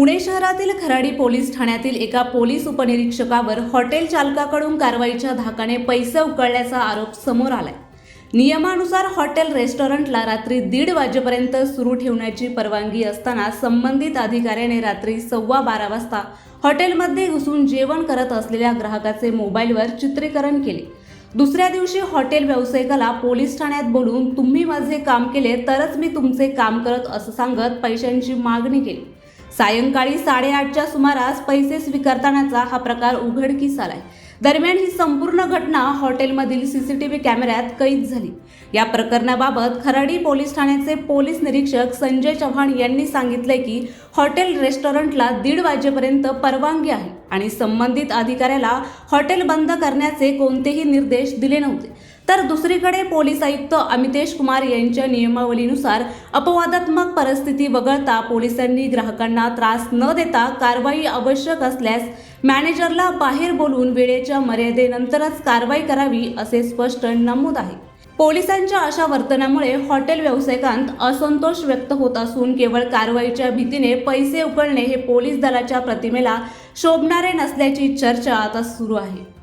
पुणे शहरातील खराडी पोलीस ठाण्यातील एका पोलीस उपनिरीक्षकावर हॉटेल चालकाकडून कारवाईच्या धाकाने पैसे उकळल्याचा आरोप समोर आलाय. नियमानुसार हॉटेल रेस्टॉरंटला रात्री दीड वाजेपर्यंत सुरू ठेवण्याची परवानगी असताना संबंधित अधिकाऱ्याने रात्री सव्वा बारा वाजता हॉटेलमध्ये घुसून जेवण करत असलेल्या ग्राहकाचे मोबाईलवर चित्रीकरण केले. दुसऱ्या दिवशी हॉटेल व्यावसायिकाला पोलीस ठाण्यात बोलून तुम्ही माझे काम केले तरच मी तुमचे काम करत असं सांगत पैशांची मागणी केली. सायंकाळी साडेआठच्या सुमारास पैसे स्वीकारतानाचा हा प्रकार उघडकीस आलाय. दरम्यान ही संपूर्ण घटना हॉटेलमधील सीसीटीव्ही कॅमेऱ्यात कैद झाली. या प्रकरणाबाबत खराडी पोलीस ठाण्याचे पोलीस निरीक्षक संजय चव्हाण यांनी सांगितले की हॉटेल रेस्टॉरंटला दीड वाजेपर्यंत परवानगी आहे आणि संबंधित अधिकाऱ्याला हॉटेल बंद करण्याचे कोणतेही निर्देश दिले नव्हते. तर दुसरीकडे पोलीस आयुक्त अमितेश कुमार यांच्या नियमावलीनुसार अपवादात्मक परिस्थिती वगळता पोलिसांनी ग्राहकांना त्रास न देता कारवाई आवश्यक असल्यास मॅनेजरला बाहेर बोलून वेळेच्या मर्यादेनंतरच कारवाई करावी असे स्पष्ट नमूद आहे. पोलिसांच्या अशा वर्तनामुळे हॉटेल व्यावसायिकांत असंतोष व्यक्त होत असून केवळ कारवाईच्या भीतीने पैसे उकळणे हे पोलीस दलाच्या प्रतिमेला शोभणारे नसल्याची चर्चा आता सुरू आहे.